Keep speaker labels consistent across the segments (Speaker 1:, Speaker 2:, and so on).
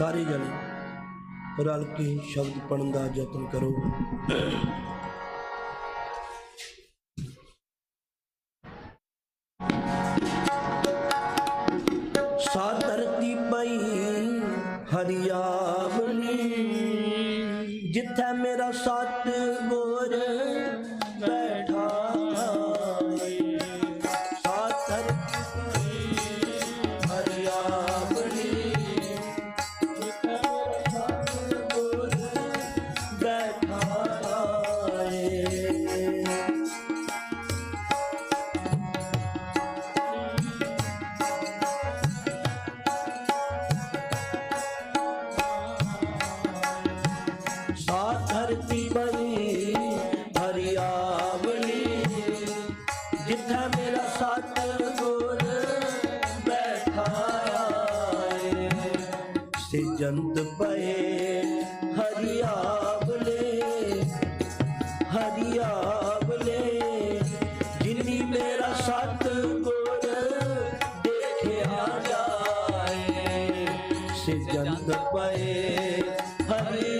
Speaker 1: ਸਾਰੇ ਜਣੇ ਰਲ ਕੇ ਸ਼ਬਦ ਪੜਨ ਦਾ ਯਤਨ ਕਰੋ। ਸਾਧਰਤੀ ਪਈ ਹਰਿਆਵਲੀ, ਜਿੱਥੇ ਮੇਰਾ ਸਤ से जंत बे हरियाबले हरियाबले जिनी मेरा सत गुण देखा जाए से जंत बे हरिया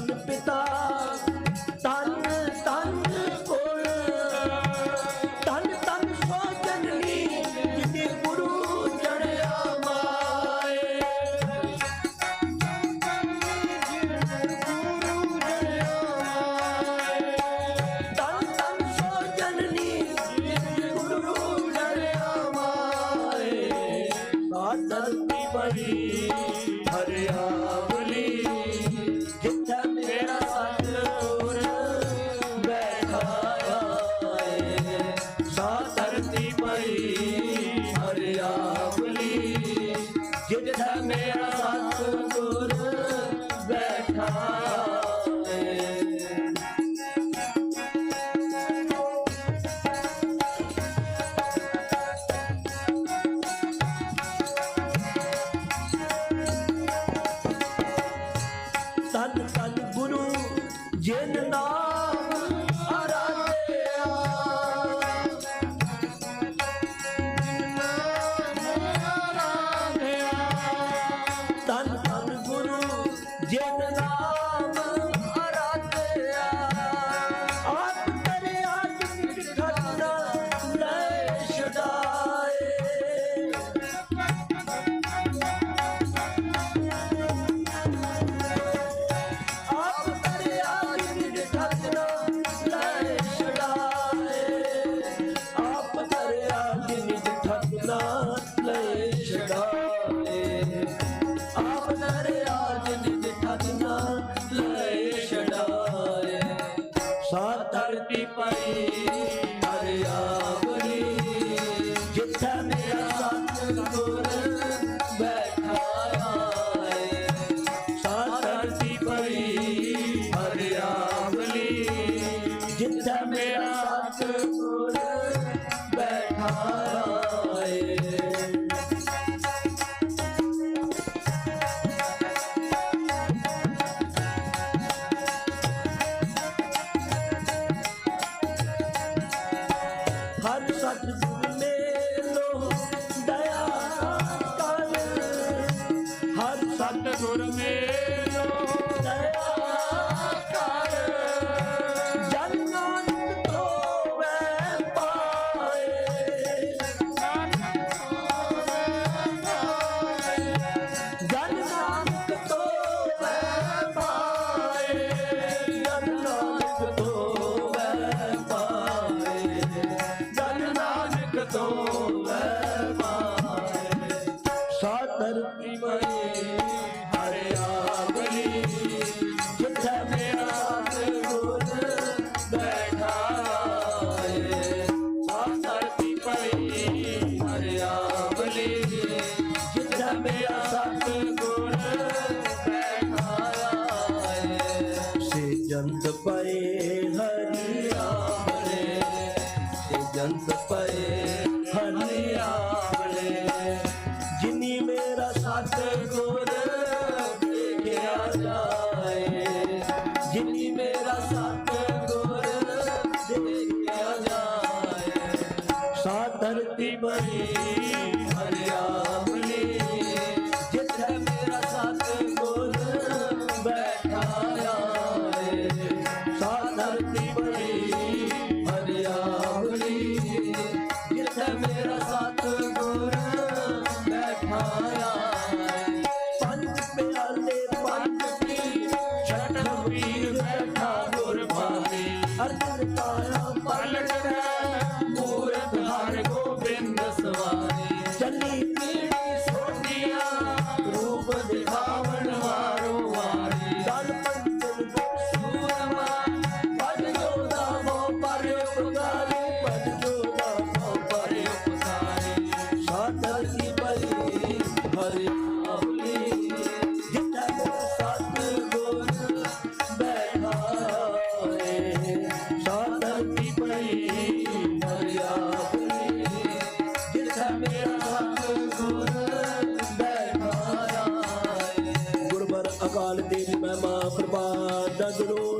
Speaker 1: ਸੰਨ ਪਿਤਾ।
Speaker 2: जंस पे हरियाणे जिनी मेरा
Speaker 1: साथ गोर
Speaker 2: के आ जाए। जिनी मेरा साथ
Speaker 1: गोर के
Speaker 2: जाए। सा धरती बनी ਸਵਾਰੀ
Speaker 1: ਚੱਲੀ
Speaker 2: ਪੀੜੀ ਸੋਢੀਆਂ ਰੂਪ ਦਿਖਾਵਣ ਵਾਰੋ ਵਾਰੀ
Speaker 1: ਦਲ ਪੰਜਨ
Speaker 2: ਸੂਰਮਾ ਪਦ ਜੋਦਾ ਮੋ ਪਰ ਉਪਕਾਰੀ
Speaker 1: ਪਦ ਜੋਦਾ
Speaker 2: ਮੋ ਪਰ ਉਪਕਾਰੀ
Speaker 1: ਸਾ ਧਰਤੀ ਪਈ
Speaker 2: ਹਰਿ
Speaker 1: ਅਕਾਲ ਤੇਰੀ ਮਹਿਮਾ ਪ੍ਰਭਾ ਨਜ਼ਰੋ ਨਜ਼ਰ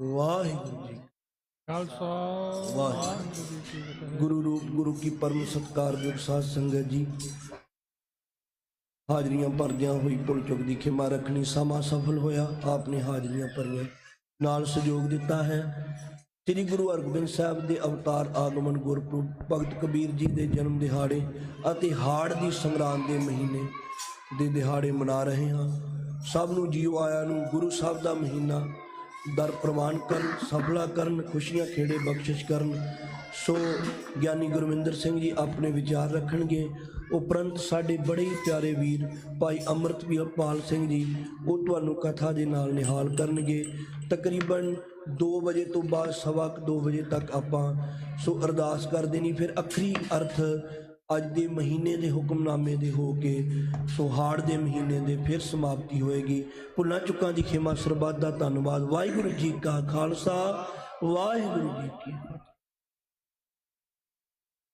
Speaker 1: ਵਾਹਿਗੁਰੂ ਜੀ ਖਾਲਸਾ
Speaker 2: ਵਾਹਿਗੁਰੂ
Speaker 1: ਗੁਰੂ ਰੂਪ ਗੁਰੂ ਕੀ ਪਰਮ ਸਤਕਾਰਯੋਗ ਸਾਧ ਸੰਗਤ ਜੀ। ਹਾਜ਼ਰੀਆਂ ਭਰਦਿਆਂ ਹੋਈ ਭੁੱਲ ਚੁੱਕ ਦੀ ਖਿਮਾ ਰੱਖਣੀ ਸਮਾਂ ਸਫਲ ਹੋਇਆ। ਆਪਨੇ ਹਾਜ਼ਰੀਆਂ ਭਰੀਆਂ ਨਾਲ ਸਹਿਯੋਗ ਦਿੱਤਾ ਹੈ। ਸ੍ਰੀ ਗੁਰੂ ਅਰਜਨ ਸਾਹਿਬ ਦੇ ਅਵਤਾਰ ਆਗਮਨ ਗੁਰਪੁਰਬ ਭਗਤ ਕਬੀਰ ਜੀ ਦੇ ਜਨਮ ਦਿਹਾੜੇ ਅਤੇ ਹਾੜ ਦੀ ਸੰਗਰਾਂਦ ਦੇ ਮਹੀਨੇ ਦੇ ਦਿਹਾੜੇ ਮਨਾ ਰਹੇ ਹਾਂ। ਸਭ ਨੂੰ ਜੀਓ ਆਇਆਂ ਨੂੰ ਗੁਰੂ ਸਾਹਿਬ ਦਾ ਮਹੀਨਾ ਦਰ ਪ੍ਰਵਾਨ ਕਰਨ, ਸਫਲਾ ਕਰਨ, ਖੁਸ਼ੀਆਂ ਖੇੜੇ ਬਖਸ਼ਿਸ਼ ਕਰਨ। ਸੋ ਗਿਆਨੀ ਗੁਰਵਿੰਦਰ ਸਿੰਘ ਜੀ ਆਪਣੇ ਵਿਚਾਰ ਰੱਖਣਗੇ। ਉਪਰੰਤ ਸਾਡੇ ਬੜੇ ਹੀ ਪਿਆਰੇ ਵੀਰ ਭਾਈ ਅੰਮ੍ਰਿਤਵੀਰ ਪਾਲ ਸਿੰਘ ਜੀ, ਉਹ ਤੁਹਾਨੂੰ ਕਥਾ ਦੇ ਨਾਲ ਨਿਹਾਲ ਕਰਨਗੇ। ਤਕਰੀਬਨ 2 ਵਜੇ ਤੋਂ ਬਾਅਦ ਸਵਾ ਕੁ 2 ਵਜੇ ਤੱਕ ਆਪਾਂ ਸੋ ਅਰਦਾਸ ਕਰਦੇ ਨਹੀਂ ਫਿਰ ਅਖਰੀ ਅਰਥ ਅੱਜ ਦੇ ਮਹੀਨੇ ਦੇ ਹੁਕਮਨਾਮੇ ਦੇ ਹੋ ਕੇ ਸੁਹਾੜ ਦੇ ਮਹੀਨੇ ਦੇ ਫਿਰ ਸਮਾਪਤੀ ਹੋਏਗੀ। ਭੁੱਲਾਂ ਚੁੱਕਾਂ ਦੀ ਖਿਮਾ ਸਰਬੱਤ ਦਾ ਧੰਨਵਾਦ। ਵਾਹਿਗੁਰੂ ਜੀ ਕਾ ਖਾਲਸਾ, ਵਾਹਿਗੁਰੂ ਜੀ ਕੀ ਫਤਿਹ।